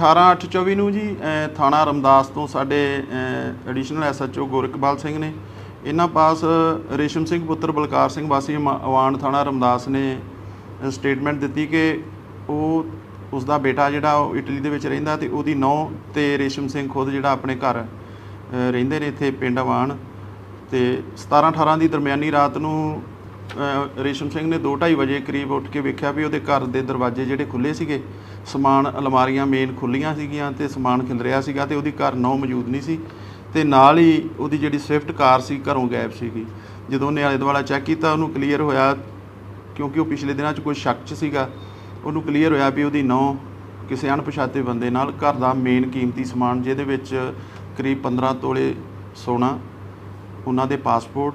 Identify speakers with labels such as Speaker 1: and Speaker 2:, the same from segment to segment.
Speaker 1: 18824 ਨੂੰ ਜੀ ਅ, ਥਾਣਾ ਰਮਦਾਸ ਤੋਂ ਸਾਡੇ ਐਡੀਸ਼ਨਲ ਐਸਐਚਓ ਗੋਰਖਪਾਲ ਸਿੰਘ ਨੇ ਇਹਨਾਂ ਪਾਸ ਰੇਸ਼ਮ ਸਿੰਘ ਪੁੱਤਰ ਬਲਕਾਰ ਸਿੰਘ ਵਾਸੀ ਅਮਾ- ਅਵਾਣ ਥਾਣਾ ਰਮਦਾਸ ਨੇ ਸਟੇਟਮੈਂਟ ਦਿੱਤੀ ਕਿ ਉਹ ਉਸ ਦਾ ਬੇਟਾ ਜਿਹੜਾ ਉਹ ਇਟਲੀ ਦੇ ਵਿੱਚ ਰਹਿੰਦਾ ਤੇ ਉਹਦੀ ਨੌਂ ਤੇ ਰੇਸ਼ਮ ਸਿੰਘ ਖੁਦ ਜਿਹੜਾ ਆਪਣੇ ਘਰ ਅ, ਰਹਿੰਦੇ ਨੇ ਇੱਥੇ ਪਿੰਡ ਅਵਾਣ ਤੇ 17 18 ਦੀ ਦਰਮਿਆਨੀ ਰਾਤ ਨੂੰ ਰੇਸ਼ਮ ਸਿੰਘ ਨੇ 2:30 ਵਜੇ ਕਰੀਬ ਉੱਠ ਕੇ ਵੇਖਿਆ ਵੀ ਉਹਦੇ ਘਰ ਦੇ ਦਰਵਾਜ਼ੇ ਜਿਹੜੇ ਖੁੱਲੇ ਸੀਗੇ, ਸਮਾਨ, ਅਲਮਾਰੀਆਂ ਮੇਨ ਖੁੱਲੀਆਂ ਸੀਗੀਆਂ ਤੇ ਸਮਾਨ ਖਿਲਰਿਆ ਸੀਗਾ ਤੇ ਉਹਦੀ ਘਰ ਨੌ ਮੌਜੂਦ ਨਹੀਂ ਸੀ ਤੇ ਨਾਲ ਹੀ ਉਹਦੀ ਜਿਹੜੀ ਸਵਿਫਟ ਕਾਰ ਸੀ, ਘਰੋਂ ਗਾਇਬ ਸੀਗੀ। ਜਦੋਂ ਉਹਨੇ ਆਲੇ ਦੁਆਲਾ ਚੈੱਕ ਕੀਤਾ, ਉਹਨੂੰ ਕਲੀਅਰ ਹੋਇਆ ਕਿਉਂਕਿ ਉਹ ਪਿਛਲੇ ਦਿਨਾਂ 'ਚ ਕੋਈ ਸ਼ੱਕ 'ਚ ਸੀਗਾ, ਉਹਨੂੰ ਕਲੀਅਰ ਹੋਇਆ ਵੀ ਉਹਦੀ ਨੌ ਕਿਸੇ ਅਣਪਛਾਤੇ ਬੰਦੇ ਨਾਲ ਘਰ ਦਾ ਮੇਨ ਕੀਮਤੀ ਸਮਾਨ, ਜਿਹਦੇ ਵਿੱਚ ਕਰੀਬ 15 ਤੋਲੇ ਸੋਨਾ, ਉਹਨਾਂ ਦੇ ਪਾਸਪੋਰਟ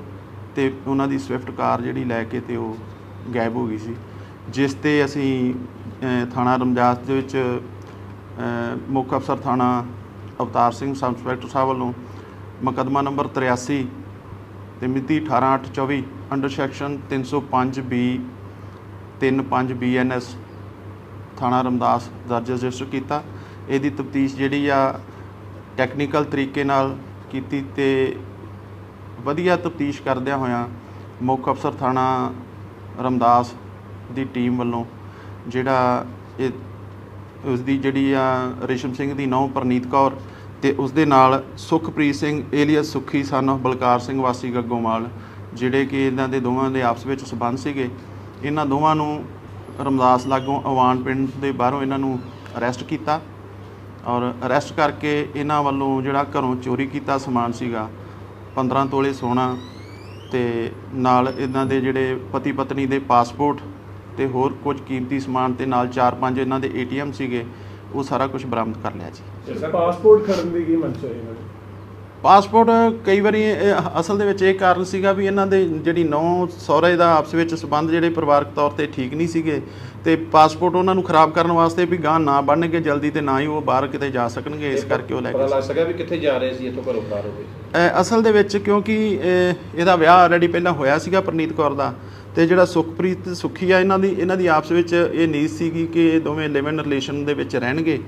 Speaker 1: ਤੇ ਉਹਨਾਂ ਦੀ ਸਵਿਫਟ ਕਾਰ ਜਿਹੜੀ ਲੈ ਕੇ ਤੇ ਉਹ ਗਾਇਬ ਹੋ ਗਈ ਸੀ। ਜਿਸ ਤੇ ਅਸੀਂ ਅ, ਥਾਣਾ ਰਮਦਾਸ ਦੇ ਵਿੱਚ ਅ, ਮੁੱਖ ਅਫਸਰ ਥਾਣਾ ਅਵਤਾਰ ਸਿੰਘ ਸਬ ਇੰਸਪੈਕਟਰ ਸਾਹਿਬ ਵੱਲੋਂ ਮੁਕੱਦਮਾ ਨੰਬਰ 83 ਤੇ ਮਿਤੀ 18824 ਅੰਡਰ ਸੈਕਸ਼ਨ 305 ਬੀ 35 ਬੀਐਨਐਸ ਥਾਣਾ ਰਮਦਾਸ ਦਰਜ ਰਜਿਸਟਰ ਕੀਤਾ। ਇਹਦੀ ਤਫਤੀਸ਼ ਜਿਹੜੀ ਆ ਟੈਕਨੀਕਲ ਤਰੀਕੇ ਨਾਲ ਕੀਤੀ ਤੇ ਵਧੀਆ ਤਫਤੀਸ਼ ਕਰਦਿਆਂ ਹੋਇਆਂ ਮੁੱਖ ਅਫਸਰ ਥਾਣਾ ਰਮਦਾਸ ਦੀ ਟੀਮ ਵੱਲੋਂ ਜਿਹੜਾ ਇਹ ਉਸ ਦੀ ਜਿਹੜੀ ਆ ਰੇਸ਼ਮ ਸਿੰਘ ਦੀ ਨੌਂ ਪ੍ਰਨੀਤ ਕੌਰ ਤੇ ਉਸ ਦੇ ਨਾਲ ਸੁਖਪ੍ਰੀਤ ਸਿੰਘ ਏਲੀਅਸ ਸੁਖੀ ਸਨ of ਬਲਕਾਰ ਸਿੰਘ ਵਾਸੀ ਗੱਗੋਮਾਲ ਜਿਹੜੇ ਕਿ ਇਹਨਾਂ ਦੇ ਦੋਵਾਂ ਦੇ ਆਪਸ ਵਿੱਚ ਸਬੰਧ ਸੀਗੇ। ਇਹਨਾਂ ਦੋਵਾਂ ਨੂੰ ਰਮਦਾਸ ਲਾਗੋਂ ਅਵਾਨ ਪਿੰਡ ਦੇ ਬਾਹਰੋਂ ਇਹਨਾਂ ਨੂੰ ਅਰੈਸਟ ਕੀਤਾ ਔਰ ਅਰੈਸਟ ਕਰਕੇ ਇਹਨਾਂ ਵੱਲੋਂ ਜਿਹੜਾ ਘਰੋਂ ਚੋਰੀ ਕੀਤਾ ਸਮਾਨ ਸੀਗਾ 15 ਤੋਲੇ ਸੋਨਾ ਤੇ ਨਾਲ ਇਹਨਾਂ ਦੇ ਜਿਹੜੇ ਪਤੀ ਪਤਨੀ ਦੇ ਪਾਸਪੋਰਟ ਤੇ ਹੋਰ ਕੁਝ ਕੀਮਤੀ ਸਮਾਨ ਤੇ ਨਾਲ 4-5 ਇਹਨਾਂ ਦੇ ਏਟੀਐਮ ਸੀਗੇ ਉਹ ਸਾਰਾ ਕੁਝ ਬਰਾਮਦ ਕਰ ਲਿਆ ਜੀ।
Speaker 2: ਪਾਸਪੋਰਟ ਖੜਨ ਦੀ ਕੀ ਮਨਸ਼ਾ ਇਹਨਾਂ ਦੀ
Speaker 1: ਪਾਸਪੋਰਟ ਕਈ ਵਾਰੀ ਅਸਲ ਦੇ ਵਿੱਚ ਇਹ ਕਾਰਨ ਸੀਗਾ ਵੀ ਇਹਨਾਂ ਦੇ ਜਿਹੜੀ ਨੌ ਸਹੁਰੇ ਦਾ ਆਪਸ ਵਿੱਚ ਸਬੰਧ ਜਿਹੜੇ ਪਰਿਵਾਰਕ ਤੌਰ ਤੇ ਠੀਕ ਨਹੀਂ ਸੀਗੇ ਤੇ ਪਾਸਪੋਰਟ ਉਹਨਾਂ ਨੂੰ ਖਰਾਬ ਕਰਨ ਵਾਸਤੇ ਵੀ ਗਾਂ ਨਾ ਬਣਨਗੇ ਜਲਦੀ ਤੇ ਨਾ ਹੀ ਉਹ ਬਾਹਰ ਕਿਤੇ ਜਾ ਸਕਣਗੇ ਇਸ ਕਰਕੇ ਉਹ ਲੈ
Speaker 3: ਪਤਾ
Speaker 1: ਕੇ
Speaker 3: ਲੱਗ ਸਕਿਆ ਵੀ ਕਿੱਥੇ ਜਾ ਰਹੇ ਸੀ ਇੱਥੋਂ ਘਰੋਂ ਫਰਾਰ ਹੋ ਗਏ।
Speaker 1: ਅ, ਅਸਲ ਦੇ ਵਿੱਚ ਕਿਉਂਕਿ ਅ, ਇਹਦਾ ਵਿਆਹ ਆਲਰੇਡੀ ਪਹਿਲਾਂ ਹੋਇਆ ਸੀਗਾ ਪ੍ਰਨੀਤ ਕੌਰ ਦਾ ਤੇ ਜਿਹੜਾ ਸੁਖਪ੍ਰੀਤ ਸੁਖੀ ਆ ਇਹਨਾਂ ਦੀ ਇਹਨਾਂ ਦੀ ਆਪਸ ਵਿੱਚ ਇਹ ਨੀਤ ਸੀਗੀ ਕਿ ਇਹ ਦੋਵੇਂ ਲਿਵ ਇਨ ਰਿਲੇਸ਼ਨ ਦੇ ਵਿੱਚ ਰਹਿਣਗੇ।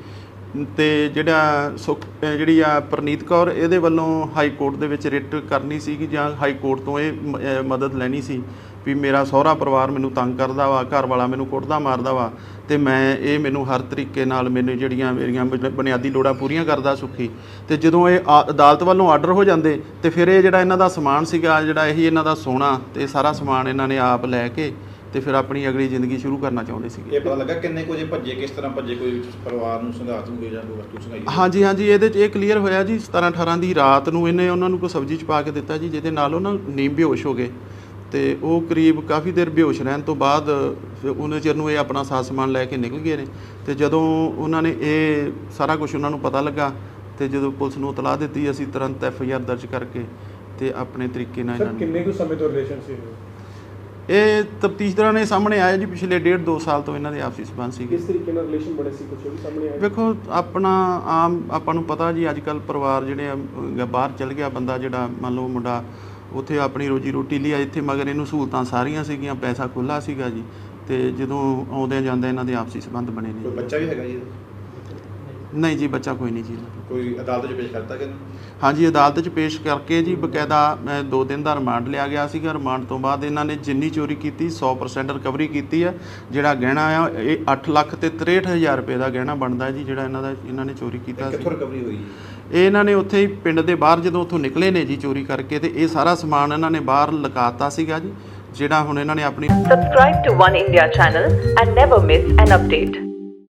Speaker 1: ਤੇ ਜਿਹੜਾ ਸੁਖ ਅ, ਜਿਹੜੀ ਆ ਪ੍ਰਨੀਤ ਕੌਰ ਇਹਦੇ ਵੱਲੋਂ ਹਾਈ ਕੋਰਟ ਦੇ ਵਿੱਚ ਰਿਟ ਕਰਨੀ ਸੀਗੀ ਜਾਂ ਹਾਈ ਕੋਰਟ ਤੋਂ ਇਹ ਮ- ਅ, ਮਦਦ ਲੈਣੀ ਸੀ। ਵੀ ਮੇਰਾ ਸਹੁਰਾ ਪਰਿਵਾਰ ਮੈਨੂੰ ਤੰਗ ਕਰਦਾ ਵਾ ਘਰ ਵਾਲਾ ਮੈਨੂੰ ਕੁੱਟਦਾ ਮਾਰਦਾ ਵਾ ਤੇ ਮੈਂ ਇਹ ਮੈਨੂੰ ਹਰ ਤਰੀਕੇ ਨਾਲ ਮੈਨੂੰ ਜਿਹੜੀਆਂ ਮੇਰੀਆਂ ਬੁਨ- ਬੁਨਿਆਦੀ ਲੋੜਾਂ ਪੂਰੀਆਂ ਕਰਦਾ ਸੁਖੀ। ਤੇ ਜਦੋਂ ਇਹ ਆ- ਅਦਾਲਤ ਵੱਲੋਂ ਆਰਡਰ ਹੋ ਜਾਂਦੇ ਤੇ ਫਿਰ ਇਹ ਜਿਹੜਾ ਇਹਨਾਂ ਦਾ ਸਮਾਨ ਸੀਗਾ ਜਿਹੜਾ ਇਹੀ ਇਹਨਾਂ ਦਾ ਸੋਨਾ ਤੇ ਸਾਰਾ ਸਮਾਨ ਇਹਨਾਂ ਨੇ ਆਪ ਲੈ ਕੇ ਤੇ ਫਿਰ ਆਪਣੀ ਅਗਲੀ ਜ਼ਿੰਦਗੀ ਸ਼ੁਰੂ ਕਰਨਾ ਚਾਹੁੰਦੇ ਸੀਗੇ।
Speaker 3: ਇਹ ਪਤਾ ਲੱਗਾ ਕਿੰਨੇ ਕੁ ਜੇ ਭੱਜੇ ਕਿਸ ਤਰ੍ਹਾਂ ਭੱਜੇ ਕੋਈ ਪਰਿਵਾਰ ਨੂੰ ਸੰਘਾ ਦੂਗੇ ਜਾਂ ਕੋਈ ਵਸਤੂ ਸੰਘਾਈ
Speaker 1: ਹਾਂਜੀ ਹਾਂਜੀ ਇਹਦੇ 'ਚ ਇਹ ਕਲੀਅਰ ਹੋਇਆ ਜੀ 17 18 ਦੀ ਰਾਤ ਨੂੰ ਇਹਨੇ ਉਹਨਾਂ ਨੂੰ ਕੋਈ ਸਬਜ਼ੀ ਚ ਪਾ ਕੇ ਦਿੱਤਾ ਜੀ ਜਿਹਦੇ ਨਾਲ ਉਹਨਾਂ ਨੀਂਦ ਬੇਹੋਸ਼ ਹੋ ਗਏ। ਤੇ ਉਹ ਕਰੀਬ ਕਾਫੀ ਦੇਰ ਬੇਹੋਸ਼ ਰਹਿਣ ਤੋਂ ਬਾਅਦ ਫਿਰ ਉਹਨੇ ਚਿਰ ਨੂੰ ਇਹ ਆਪਣਾ ਸਾਥ ਸਮਾਨ ਲੈ ਕੇ ਨਿਕਲ ਗਏ ਨੇ। ਤੇ ਜਦੋਂ ਉਹਨਾਂ ਨੇ ਇਹ ਸਾਰਾ ਕੁਝ ਉਹਨਾਂ ਨੂੰ ਪਤਾ ਲੱਗਾ ਤੇ ਜਦੋਂ ਪੁਲਿਸ ਨੂੰ ਇਤਲਾਹ ਦਿੱਤੀ ਅਸੀਂ ਤੁਰੰਤ ਐਫ ਆਈ ਆਰ ਦਰਜ ਕਰਕੇ ਤੇ ਆਪਣੇ ਤਰੀਕੇ ਨਾਲ
Speaker 2: ਸਰ
Speaker 1: ਇਹਨਾਂ ਨੂੰ
Speaker 2: ਕਿੰਨੇ ਕੁ ਸਮੇਂ ਤੋਂ ਰਿਲੇਸ਼ਨ ਸੀ ਇਹ?
Speaker 1: ਇਹ ਤਫਤੀਸ਼ ਦੌਰਾਨ ਇਹ ਸਾਹਮਣੇ ਆਇਆ ਜੀ ਪਿਛਲੇ ਡੇਢ ਦੋ ਸਾਲ ਤੋਂ ਇਹਨਾਂ ਦੇ ਆਪਸੀ ਸਬੰਧ ਸੀਗੇ।
Speaker 2: ਕਿਸ ਤਰੀਕੇ ਨਾਲ ਰਿਲੇਸ਼ਨ ਬਣੇ ਸੀ? ਕੁਝ ਵੀ ਸਾਹਮਣੇ ਆਇਆ?
Speaker 1: ਵੇਖੋ ਆਪਣਾ ਆਮ ਆਪਾਂ ਨੂੰ ਪਤਾ ਜੀ ਅੱਜ ਕੱਲ ਪਰਿਵਾਰ ਜਿਹੜੇ ਆ, ਬਾਹਰ ਚਲ ਗਿਆ ਬੰਦਾ ਜਿਹੜਾ ਮੰਨ ਲਓ ਮੁੰਡਾ ਉੱਥੇ ਆਪਣੀ ਰੋਜੀ ਰੋਟੀ ਲਈ ਇੱਥੇ ਮਗਰ ਇਹਨੂੰ ਸਹੂਲਤਾਂ ਸਾਰੀਆਂ ਸੀਗੀਆਂ ਪੈਸਾ ਖੁੱਲਾ ਸੀਗਾ ਜੀ ਤੇ ਜਦੋਂ ਆਉਂਦੇ ਜਾਂਦੇ ਇਹਨਾਂ ਦੇ ਆਪਸੀ ਸੰਬੰਧ ਬਣੇ
Speaker 3: ਕੋਈ
Speaker 1: ਨੇ
Speaker 3: ਬੱਚਾ ਵੀ ਹੈਗਾ ਜੀ
Speaker 1: ਨਹੀਂ ਜੀ ਬੱਚਾ ਕੋਈ ਨਹੀਂ ਜੀ।
Speaker 3: ਕੋਈ ਅਦਾਲਤ 'ਚ ਪੇਸ਼ ਕਰਤਾ ਕਿ?
Speaker 1: ਹਾਂਜੀ ਅਦਾਲਤ 'ਚ ਪੇਸ਼ ਕਰਕੇ ਜੀ ਬਕਾਇਦਾ ਮੈਂ 2 ਦਿਨ ਦਾ ਰਿਮਾਂਡ ਲਿਆ ਗਿਆ ਸੀਗਾ ਰਿਮਾਂਡ ਤੋਂ ਬਾਅਦ ਇਹਨਾਂ ਨੇ ਜਿੰਨੀ ਚੋਰੀ ਕੀਤੀ 100% ਰਿਕਵਰੀ ਕੀਤੀ ਆ ਜਿਹੜਾ ਗਹਿਣਾ ਆ ਇਹ 8 ਲੱਖ ਤੇ 63000 ਰੁਪਏ ਦਾ ਗਹਿਣਾ ਬਣਦਾ ਜੀ ਜਿਹੜਾ ਇਹਨਾਂ ਦਾ ਇਹਨਾਂ ਨੇ ਚੋਰੀ ਕੀਤਾ ਸੀ
Speaker 3: ਕਿੱਥੋਂ ਰਿਕਵਰੀ ਹੋਈ ਜੀ?
Speaker 1: ਇਹ ਇਹਨਾਂ ਨੇ ਉੱਥੇ ਹੀ ਪਿੰਡ ਦੇ ਬਾਹਰ ਜਦੋਂ ਉੱਥੋਂ ਨਿਕਲੇ ਨੇ ਜੀ ਚੋਰੀ ਕਰਕੇ ਤੇ ਇਹ ਸਾਰਾ ਸਮਾਨ ਇਹਨਾਂ ਨੇ ਬਾਹਰ ਲਗਾਤਾ ਸੀਗਾ ਜੀ, ਜਿਹੜਾ ਹੁਣ ਇਹਨਾਂ ਨੇ ਆਪਣੀ
Speaker 4: Subscribe to One India channel and never miss an update.